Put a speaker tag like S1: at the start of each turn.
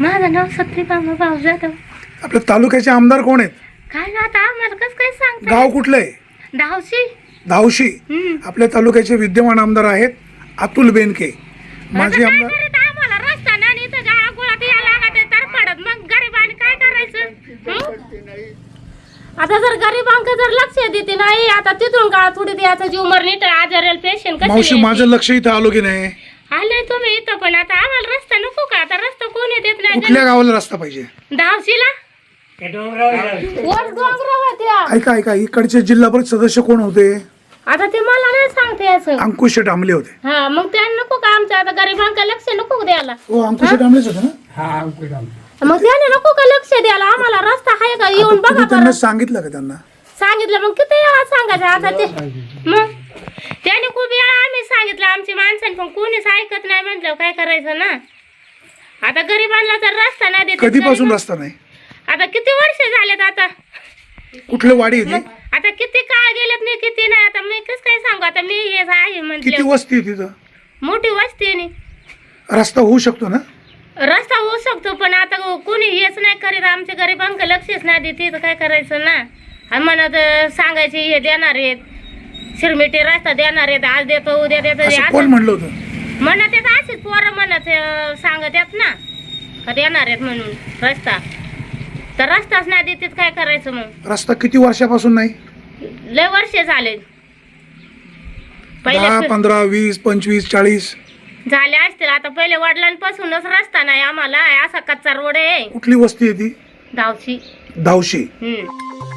S1: माझं नाव सत्यभामा भाऊ जाधव.
S2: आपल्या तालुक्याचे आमदार कोण आहेत?
S1: काय ना आता आम्हाला कसं काय सांगता
S2: गाव कुठलं आहे?
S1: धावशी.
S2: धावशी.
S1: हम्म.
S2: आपल्या तालुक्याचे विद्यमान आमदार आहेत अतुल बेनके.
S1: आता
S2: माजी
S1: काय
S2: आमदार
S1: करत आम्हाला? रस्ता नाही इथं गाळा गुळात या लागत आहे. तर पडत. मग गरिबांनी काय करायचं? हं? आता जर गरिबांक जर लक्ष देते नाही आता तिथून का थोडी द्यायचं जीव मरणीट आजारेल पेशंट
S2: मावशी माझं लक्ष इथं आलो की नाही?
S1: आलंय तुम्ही इथं पण आता आम्हाला रस्ता नको का? आता
S2: कुठल्या गावाला रस्ता पाहिजे?
S1: धावशीला? वर डोंगरावर त्या
S2: ऐका ऐका इकडचे जिल्हा परिषद सदस्य कोण होते?
S1: आता ते मला नाही सांगते असं.
S2: अंकुश आमले होते.
S1: हा मग त्यांना नको का आमच्या आता गरिबांका लक्ष नको का द्यायला?
S2: हो अंकुश आमलेच होते ना?
S1: मग त्याने नको का लक्ष द्यायला? आम्हाला रस्ता आहे का? येऊन बघा
S2: तुम्ही त्यांना
S1: बरं.
S2: सांगितलं का त्यांना?
S1: सांगितलं मग किती वेळा सांगायचं? आता ते मग? त्याने खूप वेळा आम्ही सांगितलं आमची माणसं पण कोणीच ऐकत नाही म्हटलं काय करायचं ना? आता गरिबांना तर रस्ता नाही देत
S2: कधीपासून रस्ता नाही?
S1: आता किती वर्ष झालेत आता?
S2: कुठलं वाडी आहे ती?
S1: आता किती काळ गेलेत नाही किती नाही आता मी कसं काय सांगू? आता मी हेच आहे
S2: किती
S1: म्हटलं
S2: वस्ती आहे तिथं?
S1: मोठी वस्ती आहे नी.
S2: रस्ता होऊ शकतो ना?
S1: रस्ता होऊ शकतो पण आता कोणी हेच नाही करीत आमच्या गरिबांक लक्षच नाही देते तर काय करायचं ना? आणि म्हणत अं, सांगायचे हे देणार आहेत. शिरमिटे रस्ता देणार आहेत आज देतो उद्या देतो
S2: असं. कोण म्हणलं होतं?
S1: म्हणत येत असेच पोरं म्हणत सांगत येत ना. का देणार आहेत म्हणून रस्ता. तर रस्ताच नाही देतात काय करायचं मग?
S2: रस्ता किती वर्षापासून नाही?
S1: लय वर्ष झाले.
S2: दहा
S1: पहिले
S2: पंधरा वीस पंचवीस चाळीस.
S1: झाले असतील. आता पहिले वडिलांपासूनच रस्ता नाही आम्हाला. असा कच्चा रोड आहे.
S2: कुठली वस्ती आहे ती?
S1: धावशी.
S2: धावशी.
S1: हम्म.